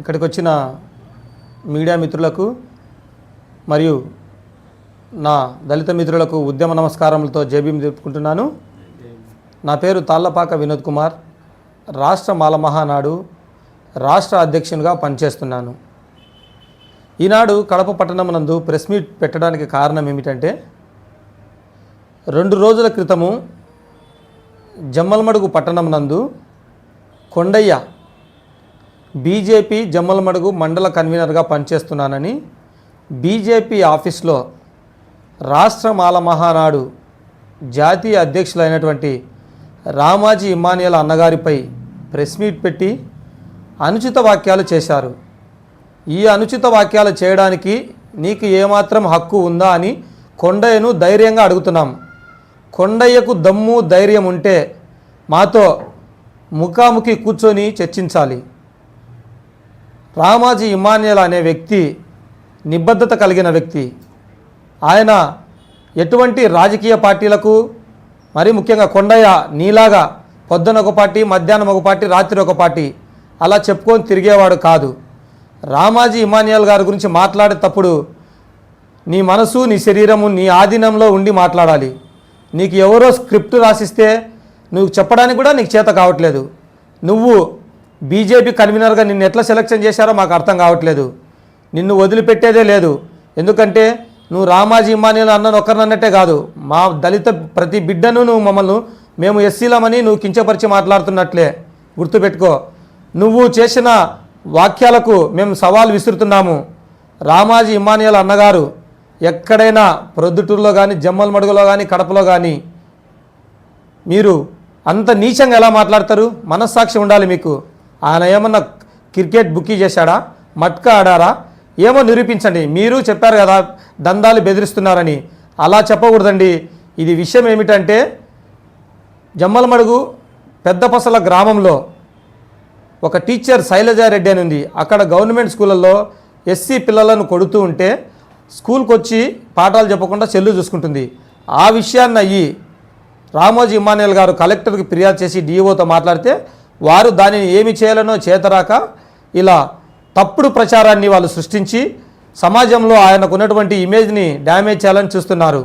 ఇక్కడికి వచ్చిన మీడియా మిత్రులకు మరియు నా దళిత మిత్రులకు ఉద్యమ నమస్కారములతో జేబీఎం తెలుపుకుంటున్నాను. నా పేరు తాళ్ళపాక వినోద్ కుమార్. రాష్ట్ర మాలమహానాడు రాష్ట్ర అధ్యక్షునిగా పనిచేస్తున్నాను. ఈనాడు కడప పట్టణమునందు ప్రెస్ మీట్ పెట్టడానికి కారణం ఏమిటంటే రెండు రోజుల క్రితము జమ్మలమడుగు పట్టణం నందు కొండయ్య బీజేపీ జమ్మలమడుగు మండల కన్వీనర్గా పనిచేస్తున్నానని బీజేపీ ఆఫీస్లో రాష్ట్ర మాల మహానాడు జాతీయ అధ్యక్షులైనటువంటి రామాజీ ఇమానియల్ అన్నగారిపై ప్రెస్ మీట్ పెట్టి అనుచిత వాక్యాలు చేశారు. ఈ అనుచిత వాక్యాలు చేయడానికి నీకు ఏమాత్రం హక్కు ఉందా అని కొండయ్యను ధైర్యంగా అడుగుతున్నాం. కొండయ్యకు దమ్ము ధైర్యం ఉంటే మాతో ముఖాముఖి కూర్చొని చర్చించాలి. రామాజీ ఇమాన్యుల్ అనే వ్యక్తి నిబద్ధత కలిగిన వ్యక్తి. ఆయన ఎటువంటి రాజకీయ పార్టీలకు మరి ముఖ్యంగా కొండయ్య నీలాగా పొద్దున ఒక పార్టీ మధ్యాహ్నం ఒక పార్టీ రాత్రి ఒక పార్టీ అలా చెప్పుకొని తిరిగేవాడు కాదు. రామాజీ ఇమాన్యుల్ గారి గురించి మాట్లాడేటప్పుడు నీ మనసు నీ శరీరము నీ ఆధీనంలో ఉండి మాట్లాడాలి. నీకు ఎవరో స్క్రిప్ట్ రాసిస్తే నువ్వు చెప్పడానికి కూడా నీకు చేత కావట్లేదు. నువ్వు బీజేపీ కన్వీనర్గా నిన్ను ఎట్లా సెలక్షన్ చేశారో మాకు అర్థం కావట్లేదు. నిన్ను వదిలిపెట్టేదే లేదు. ఎందుకంటే నువ్వు రామాజీ ఇమానియల్ అన్నను ఒకరినన్నట్టే కాదు. మా దళిత ప్రతి బిడ్డను నువ్వు మమ్మల్ని మేము ఎస్సీలమని నువ్వు కించపరిచి మాట్లాడుతున్నట్లే. గుర్తుపెట్టుకో. నువ్వు చేసిన వాక్యాలకు మేము సవాల్ విసురుతున్నాము. రామాజీ ఇమానియల్ అన్నగారు ఎక్కడైనా ప్రొద్దుటూరులో కానీ జమ్మలమడుగులో కానీ కడపలో కానీ మీరు అంత నీచంగా ఎలా మాట్లాడతారు? మనస్సాక్షి ఉండాలి మీకు. ఆయన ఏమన్నా క్రికెట్ బుకీ చేశాడా? మట్కా ఆడారా? ఏమో నిరూపించండి. మీరు చెప్పారు కదా దందాలు బెదిరిస్తున్నారని. అలా చెప్పకూడదండి. ఇది విషయం ఏమిటంటే జమ్మలమడుగు పెద్దపసల గ్రామంలో ఒక టీచర్ శైలజారెడ్డి అని ఉంది. అక్కడ గవర్నమెంట్ స్కూళ్ళల్లో ఎస్సీ పిల్లలను కొడుతూ ఉంటే స్కూల్కి వచ్చి పాఠాలు చెప్పకుండా చెల్లు చూసుకుంటుంది. ఆ విషయాన్ని అయ్యి రామోజీ ఇమానియల్ గారు కలెక్టర్కి ఫిర్యాదు చేసి డిఓతో మాట్లాడితే వారు దానిని ఏమి చేయాలనో చేతరాక ఇలా తప్పుడు ప్రచారాన్ని వాళ్ళు సృష్టించి సమాజంలో ఆయనకు ఉన్నటువంటి ఇమేజ్ని డ్యామేజ్ చేయాలని చూస్తున్నారు.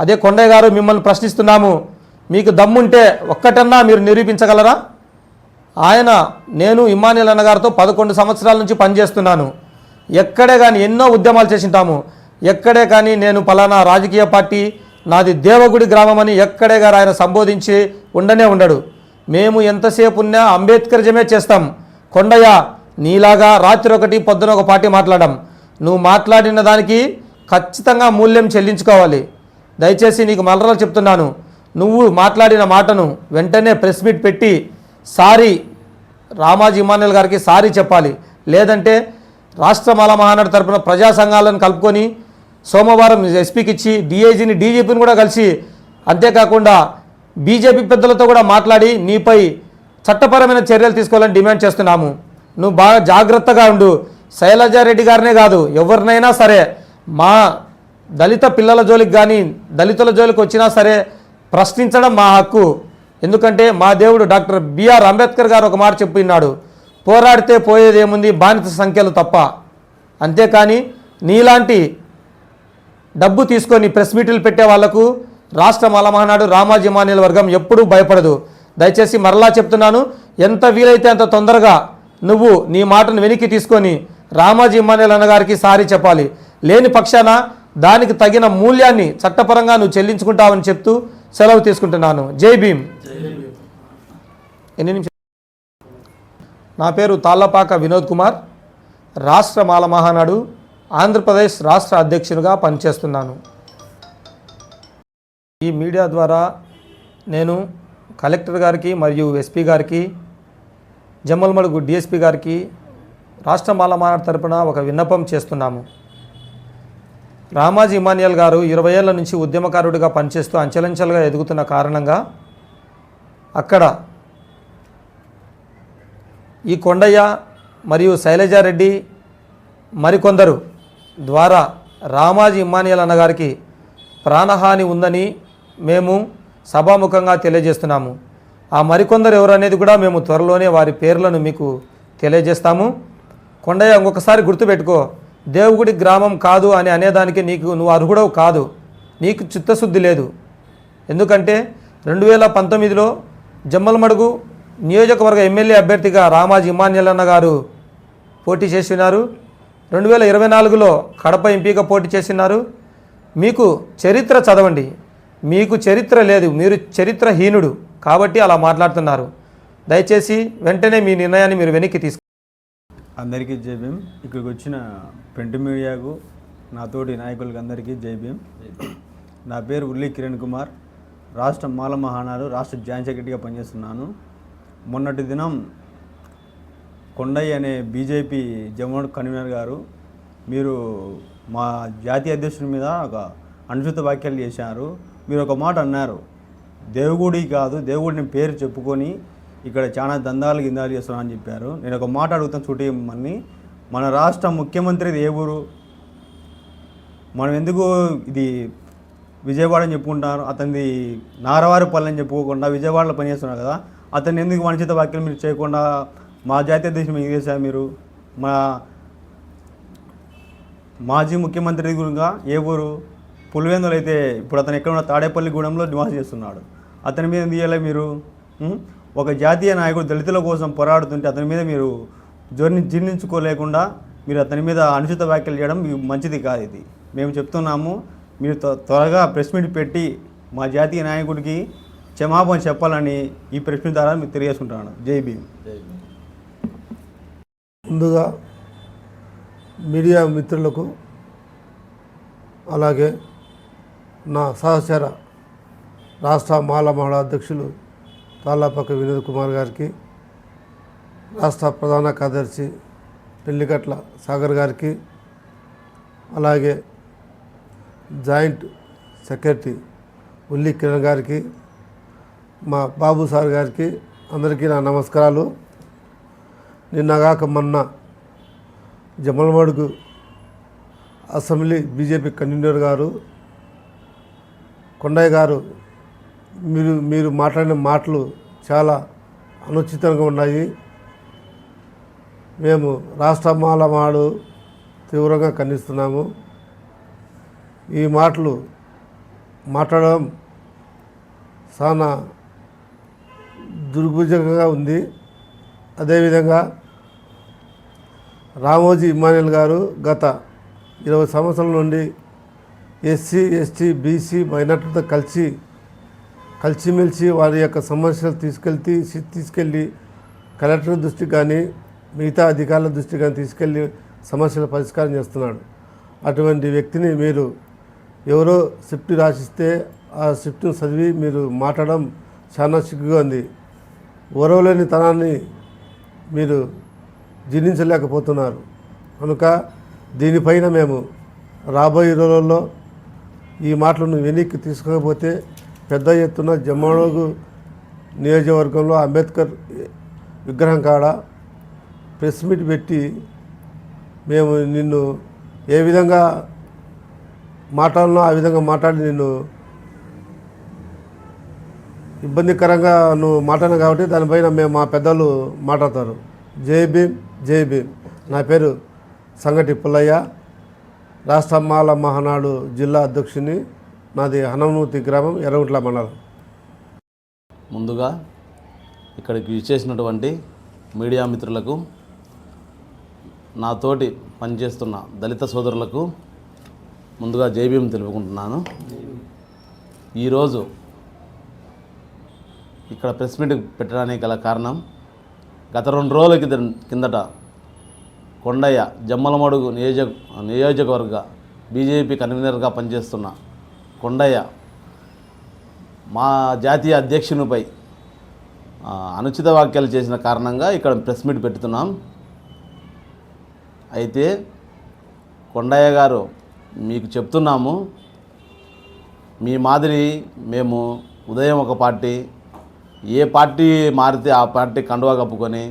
అదే కొండయ్య గారు మిమ్మల్ని ప్రశ్నిస్తున్నాము మీకు దమ్ముంటే ఒక్కటన్నా మీరు నిరూపించగలరా? ఆయన నేను ఇమానియల్ అన్నగారితో పదకొండు సంవత్సరాల నుంచి పనిచేస్తున్నాను. ఎక్కడే కానీ ఎన్నో ఉద్యమాలు చేసింటాము. ఎక్కడే కానీ నేను పలానా రాజకీయ పార్టీ నాది దేవగుడి గ్రామం అని ఎక్కడే గారు ఆయన సంబోధించి ఉండనే ఉండడు. మేము ఎంతసేపు ఉన్నా అంబేద్కరిజమే చేస్తాం. కొండయ్య నీలాగా రాత్రి ఒకటి పొద్దున ఒక పార్టీ మాట్లాడడం నువ్వు మాట్లాడిన దానికి ఖచ్చితంగా మూల్యం చెల్లించుకోవాలి. దయచేసి నీకు మలరాలు చెప్తున్నాను. నువ్వు మాట్లాడిన మాటను వెంటనే ప్రెస్ మీట్ పెట్టి సారీ రామాజీ ఇమానుయల్ గారికి సారీ చెప్పాలి. లేదంటే రాష్ట్ర మాల మహానాడు తరపున ప్రజా సంఘాలను కలుపుకొని సోమవారం ఎస్పీకి ఇచ్చి డీఐజీని డీజీపీని కూడా కలిసి అంతేకాకుండా బీజేపీ పెద్దలతో కూడా మాట్లాడి నీపై చట్టపరమైన చర్యలు తీసుకోవాలని డిమాండ్ చేస్తున్నాము. నువ్వు బాగా జాగ్రత్తగా ఉండు. శైలజారెడ్డి గారినే కాదు ఎవరినైనా సరే మా దళిత పిల్లల జోలికి కానీ దళితుల జోలికి వచ్చినా సరే ప్రశ్నించడం మా హక్కు. ఎందుకంటే మా దేవుడు డాక్టర్ బిఆర్ అంబేద్కర్ గారు ఒక మాట చెప్పినాడు పోరాడితే పోయేది ఏముంది సంఖ్యలు తప్ప. అంతేకాని నీలాంటి డబ్బు తీసుకొని ప్రెస్ మీట్లు పెట్టే వాళ్ళకు రాష్ట్ర మలమహనాడు రామాజీ మాన్యుల వర్గం ఎప్పుడూ భయపడదు. దయచేసి మరలా చెప్తున్నాను ఎంత వీలైతే అంత తొందరగా నువ్వు నీ మాటను వెనక్కి తీసుకొని రామాజీ ఇమానుయల్ అన్నగారికి సారీ చెప్పాలి. లేని పక్షాన దానికి తగిన మూల్యాన్ని చట్టపరంగా నువ్వు చెల్లించుకుంటావని చెప్తూ సెలవు తీసుకుంటున్నాను. జై భీమ్. ఎన్ని నా పేరు తాళ్ళపాక వినోద్ కుమార్. రాష్ట్ర మాల మహానాడు ఆంధ్రప్రదేశ్ రాష్ట్ర అధ్యక్షునిగా పనిచేస్తున్నాను. ఈ మీడియా ద్వారా నేను కలెక్టర్ గారికి మరియు ఎస్పీ గారికి జమ్మలమడుగు డిఎస్పీ గారికి రాష్ట్ర మాలమానాడు తరపున ఒక విన్నపం చేస్తున్నాము. రామాజీ ఇమానియల్ గారు ఇరవై ఏళ్ళ నుంచి ఉద్యమకారుడిగా పనిచేస్తూ అంచెలంచెలుగా ఎదుగుతున్న కారణంగా అక్కడ ఈ కొండయ్య మరియు శైలజారెడ్డి మరికొందరు ద్వారా రామాజీ ఇమానియల్ అన్నగారికి ప్రాణహాని ఉందని మేము సభాముఖంగా తెలియజేస్తున్నాము. ఆ మరికొందరు ఎవరు అనేది కూడా మేము త్వరలోనే వారి పేర్లను మీకు తెలియజేస్తాము. కొండయ్య ఇంకొకసారి గుర్తుపెట్టుకో దేవుగుడి గ్రామం కాదు అని అనేదానికి నీకు నువ్వు అర్హుడవు కాదు. నీకు చిత్తశుద్ధి లేదు. ఎందుకంటే రెండు వేల పంతొమ్మిదిలో జమ్మలమడుగు నియోజకవర్గ ఎమ్మెల్యే అభ్యర్థిగా రామాజీ ఇమాన్యలన్న గారు పోటీ చేసినారు. రెండు వేల ఇరవై నాలుగులో కడప ఎంపీగా పోటీ చేసినారు. మీకు చరిత్ర చదవండి. మీకు చరిత్ర లేదు మీరు చరిత్రహీనుడు కాబట్టి అలా మాట్లాడుతున్నారు. దయచేసి వెంటనే మీ నిర్ణయాన్ని మీరు వెనక్కి తీసుకు. అందరికీ జై ఇక్కడికి వచ్చిన ప్రింట్ మీడియాకు నాతోటి నాయకులకు అందరికీ జై నా పేరు ఉల్లి కిరణ్ కుమార్. రాష్ట్ర మాల మహానాడు రాష్ట్ర జాయింట్ సెక్రటరీగా పనిచేస్తున్నాను. మొన్నటి దినం కొండయ్య అనే బీజేపీ జమ్మోడ్ కన్వీనర్ గారు మీరు మా జాతీయ అధ్యక్షుడి మీద ఒక అనుచిత వ్యాఖ్యలు చేశారు. మీరు ఒక మాట అన్నారు. దేవుగుడి కాదు దేవుడిని పేరు చెప్పుకొని ఇక్కడ చాలా దందాలు గిందాలు చేస్తున్నా అని చెప్పారు. నేను ఒక మాట అడుగుతాను చుట్టి మన రాష్ట్ర ముఖ్యమంత్రి ఏ ఊరు? మనం ఎందుకు ఇది విజయవాడ అని చెప్పుకుంటున్నారు? అతనిది నారవారిపల్లి అని చెప్పుకోకుండా విజయవాడలో పనిచేస్తున్నారు కదా. అతన్ని ఎందుకు అనుచిత వ్యాఖ్యలు మీరు చేయకుండా మా జాతీయ దేశం ఏం చేశారు మీరు? మా మాజీ ముఖ్యమంత్రి గురుగా ఏ ఊరు? పులివెందులు అయితే ఇప్పుడు అతను ఎక్కడ ఉన్న తాడేపల్లిగూడెంలో నివాసం చేస్తున్నాడు. అతని మీద తీయాలి మీరు? ఒక జాతీయ నాయకుడు దళితుల కోసం పోరాడుతుంటే అతని మీద మీరు జోర్ని జీర్ణించుకోలేకుండా మీరు అతని మీద అనుచిత వ్యాఖ్యలు చేయడం మంచిది కాదు ఇది. మేము చెప్తున్నాము మీరు త్వ- త్వరగా ప్రెస్ మీట్ పెట్టి మా జాతీయ నాయకుడికి క్షమాపణ చెప్పాలని ఈ ప్రెస్ మీట్ ద్వారా మీకు తెలియజేసుకుంటున్నాను. జై భీమ్. ముందుగా మీడియా మిత్రులకు అలాగే నా సహచర రాష్ట్ర మాల మహిళా అధ్యక్షులు తాళ్ళపక్క వినోద్ కుమార్ గారికి రాష్ట్ర ప్రధాన కార్యదర్శి పెళ్ళిగట్ల సాగర్ గారికి అలాగే జాయింట్ సెక్రటరీ ఉల్లి కిరణ్ గారికి మా బాబు సార్ గారికి అందరికీ నా నమస్కారాలు. నిన్నగాక మొన్న జమలమడుగు అసెంబ్లీ బీజేపీ కన్వీనర్ గారు కొండయ్య గారు మీరు మీరు మాట్లాడిన మాటలు చాలా అనుచితంగా ఉన్నాయి. మేము రాష్ట్ర మాలమాడు తీవ్రంగా ఖండిస్తున్నాము. ఈ మాటలు మాట్లాడడం చాలా దుర్భుజంగా ఉంది. అదేవిధంగా రామోజీ ఇమానుయల్ గారు గత ఇరవై సంవత్సరాల నుండి ఎస్సీ ఎస్టీ బీసీ మైనార్టీతో కలిసి కలిసిమెలిసి వారి యొక్క సమస్యలు తీసుకెళ్తే తీసుకెళ్ళి కలెక్టర్ దృష్టికి కానీ మిగతా అధికారుల దృష్టికి కానీ తీసుకెళ్ళి సమస్యల పరిష్కారం చేస్తున్నాడు. అటువంటి వ్యక్తిని మీరు ఎవరో స్క్రిప్ట్ రాసిస్తే ఆ స్క్రిప్ట్ను చదివి మీరు మాట్లాడడం చాలా సిగ్గుగా ఉంది. ఓరవలేని తనాన్ని మీరు జీర్ణించలేకపోతున్నారు. కనుక దీనిపైన మేము రాబోయే రోజుల్లో ఈ మాటలను వెనక్కి తీసుకోకపోతే పెద్ద ఎత్తున జమ్మోగు నియోజకవర్గంలో అంబేద్కర్ విగ్రహం కాడ ప్రెస్ మీట్ పెట్టి మేము నిన్ను ఏ విధంగా మాట్లాడినా ఆ విధంగా మాట్లాడి నిన్ను ఇబ్బందికరంగా నువ్వు మాట్లాడినా కాబట్టి దానిపైన మేము మా పెద్దలు మాట్లాడతారు. జై భీమ్ జై భీమ్. నా పేరు సంగటి పుల్లయ్య. రాస్తమ్మాల మహనాడు మహానాడు జిల్లా అధ్యక్షుని నాది హనమూతి గ్రామం ఎర్రగుట్ల మండలం. ముందుగా ఇక్కడికి విచ్చేసినటువంటి మీడియా మిత్రులకు నాతోటి పనిచేస్తున్న దళిత సోదరులకు ముందుగా జైభీం తెలుపుకుంటున్నాను. ఈరోజు ఇక్కడ ప్రెస్ మీట్ పెట్టడానికి గల కారణం గత రెండు రోజుల కింద- కిందట కొండయ్య జమ్మలమడుగు నియోజక నియోజకవర్గ బీజేపీ కన్వీనర్గా పనిచేస్తున్న కొండయ్య మా జాతీయ అధ్యక్షునిపై అనుచిత వ్యాఖ్యలు చేసిన కారణంగా ఇక్కడ ప్రెస్ మీట్ పెడుతున్నాం. అయితే కొండయ్య గారు మీకు చెప్తున్నాము మీ మాదిరి మేము ఉదయం ఒక పార్టీ ఏ పార్టీ మారితే ఆ పార్టీ కండువా కప్పుకొని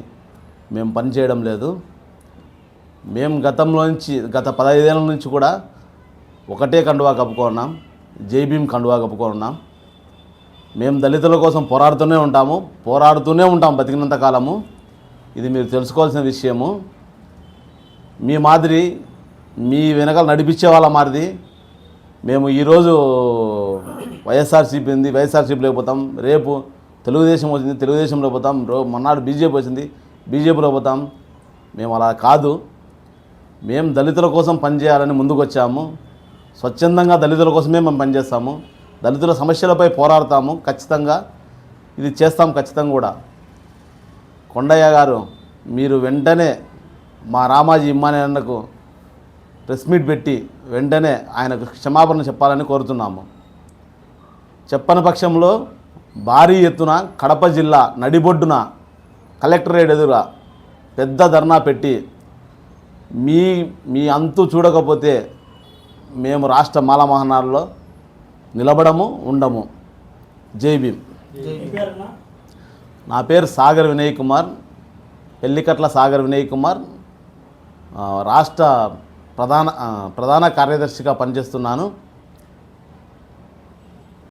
మేము పనిచేయడం లేదు. మేము గతంలో నుంచి గత పదహైదేళ్ళ నుంచి కూడా ఒకటే కండువా కప్పుకున్నాం జైభీం కండువా కప్పుకున్నాం మేము దళితుల కోసం పోరాడుతూనే ఉంటాము పోరాడుతూనే ఉంటాం బతికినంత కాలము. ఇది మీరు తెలుసుకోవాల్సిన విషయము. మీ మాదిరి మీ వెనకాల నడిపించే వాళ్ళ మాదిరి మేము ఈరోజు వైఎస్ఆర్సీపీ ఉంది వైఎస్ఆర్సీపీలో పోతాం. రేపు తెలుగుదేశం వచ్చింది తెలుగుదేశంలో పోతాం. రో మొన్నాడు బీజేపీ వచ్చింది బీజేపీలో పోతాం. మేము అలా కాదు. మేము దళితుల కోసం పనిచేయాలని ముందుకు వచ్చాము స్వచ్ఛందంగా దళితుల కోసమే మేము పనిచేస్తాము దళితుల సమస్యలపై పోరాడతాము. ఖచ్చితంగా ఇది చేస్తాం ఖచ్చితంగా కూడా. కొండయ్య గారు మీరు వెంటనే మా రామాజీ ఇమ్మాని అన్నకు ప్రెస్ మీట్ పెట్టి వెంటనే ఆయనకు క్షమాపణ చెప్పాలని కోరుతున్నాము. చెప్పని పక్షంలో భారీ ఎత్తున కడప జిల్లా నడిబొడ్డున కలెక్టరేట్ ఎదురుగా పెద్ద ధర్నా పెట్టి మీ మీ అంతు చూడకపోతే మేము రాష్ట్ర మాల నిలబడము ఉండము. జై భీమ్. నా పేరు సాగర్ వినయ్ కుమార్. పెళ్ళికట్ల సాగర్ వినయ్ కుమార్. రాష్ట్ర ప్రధాన ప్రధాన కార్యదర్శిగా పనిచేస్తున్నాను.